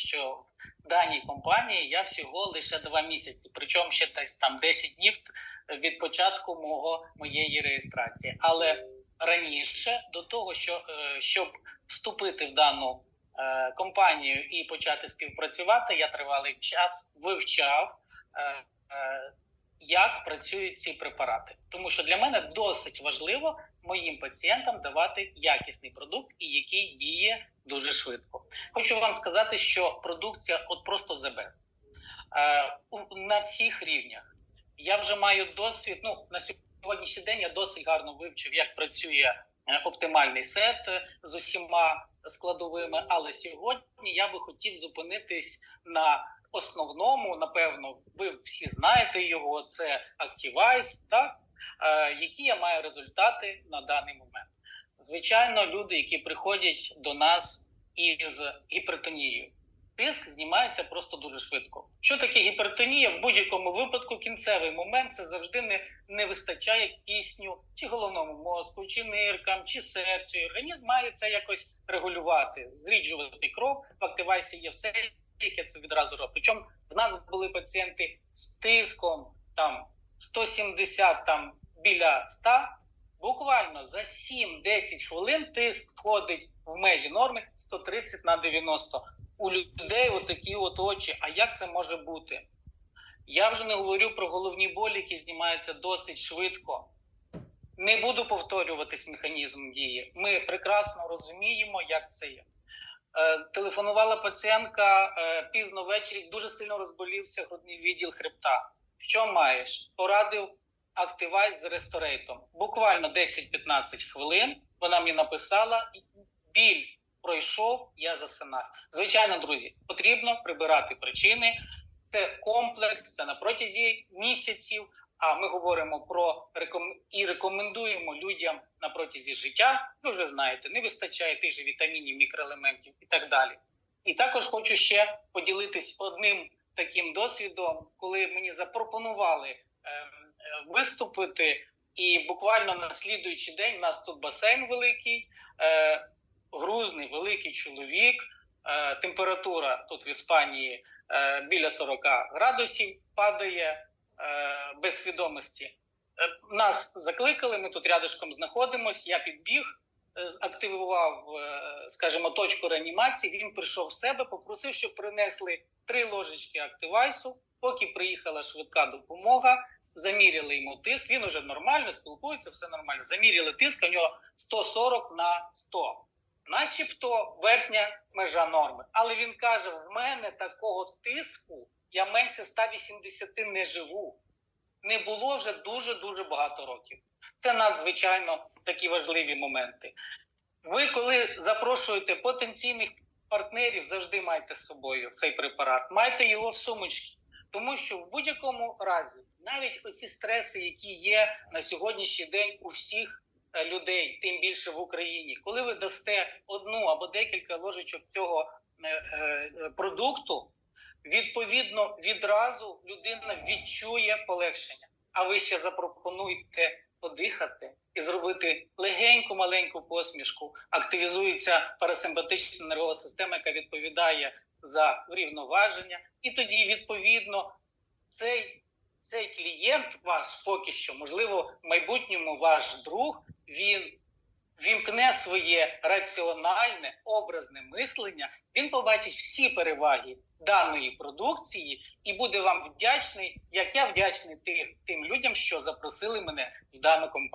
що в даній компанії я всього лише два місяці, причому ще десь там 10 днів від початку мого моєї реєстрації. Але раніше до того, що е, щоб вступити в дану е, компанію і почати співпрацювати, я тривалий час вивчав. Як працюють ці препарати, тому що для мене досить важливо моїм пацієнтам давати якісний продукт і який діє дуже швидко. Хочу вам сказати, що продукція от просто the best. Е, на всіх рівнях. Я вже маю досвід. Ну на сьогоднішній день я досить гарно вивчив, як працює е, оптимальний сет е, з усіма складовими. Але сьогодні я би хотів зупинитись на основному. Напевно, ви всі знаєте його. Це Activize, так е, які я маю результати на даний момент. Звичайно, люди, які приходять до нас із гіпертонією. Тиск знімається просто дуже швидко. Що таке гіпертонія? В будь-якому випадку кінцевий момент це завжди не, не вистачає кисню чи головному мозку, чи ниркам, чи серцю. Організм має це якось регулювати, зріджувати кров. В активайсі є все, яке це відразу робить. Причому в нас були пацієнти з тиском там 170 там біля 100, Буквально за 7-10 хвилин тиск входить в межі норми 130 на 90. У людей отакі от очі. А як це може бути? Я вже не говорю про головні болі, які знімаються досить швидко. Не буду повторюватись механізм дії. Ми прекрасно розуміємо, як це є. Е, телефонувала пацієнтка е, пізно ввечері, дуже сильно розболівся грудний відділ хребта. Що маєш? Порадив Activite з ресторейтом. Буквально 10-15 хвилин вона мені написала, біль пройшов, я засинаю. Звичайно, друзі, потрібно прибирати причини. Це комплекс, це на протязі місяців. А ми говоримо про реком... і рекомендуємо людям на протязі життя. Ви вже знаєте, не вистачає тих же вітамінів, мікроелементів і так далі. І також хочу ще поділитись одним таким досвідом, коли мені запропонували е, е, виступити, і буквально на слідуючий день у нас тут басейн великий, е, грузний великий чоловік. Е, температура тут в Іспанії е, біля 40 градусів падає без свідомості. Е, нас закликали, ми тут рядышком знаходимося. Я підбіг, е, активував, е, скажімо, точку реанімації. Він прийшов в себе, попросив, щоб принесли три ложечки активайсу. Поки приїхала швидка допомога, заміряли йому тиск. Він уже нормально спілкується, все нормально. Заміряли тиск, у нього 140 на 100. Начебто верхня межа норми. Але він каже: в мене такого тиску я менше 180 не живу. Не було вже дуже дуже багато років. Це надзвичайно такі важливі моменти. Ви, коли запрошуєте потенційних партнерів, завжди майте з собою цей препарат, майте його в сумочці. Тому що в будь-якому разі, навіть оці стреси, які є на сьогоднішній день у всіх людей, тим більше в Україні, коли ви дасте одну або декілька ложечок цього е, е, продукту, відповідно відразу людина відчує полегшення. А ви ще запропонуєте подихати і зробити легеньку маленьку посмішку. Активізується парасимпатична нервова система, яка відповідає за врівноваження, і тоді відповідно цей, цей клієнт ваш поки що, можливо, в майбутньому ваш друг, він вімкне своє раціональне образне мислення, він побачить всі переваги даної продукції і буде вам вдячний, як я вдячний тим, тим людям, що запросили мене в дану компанію.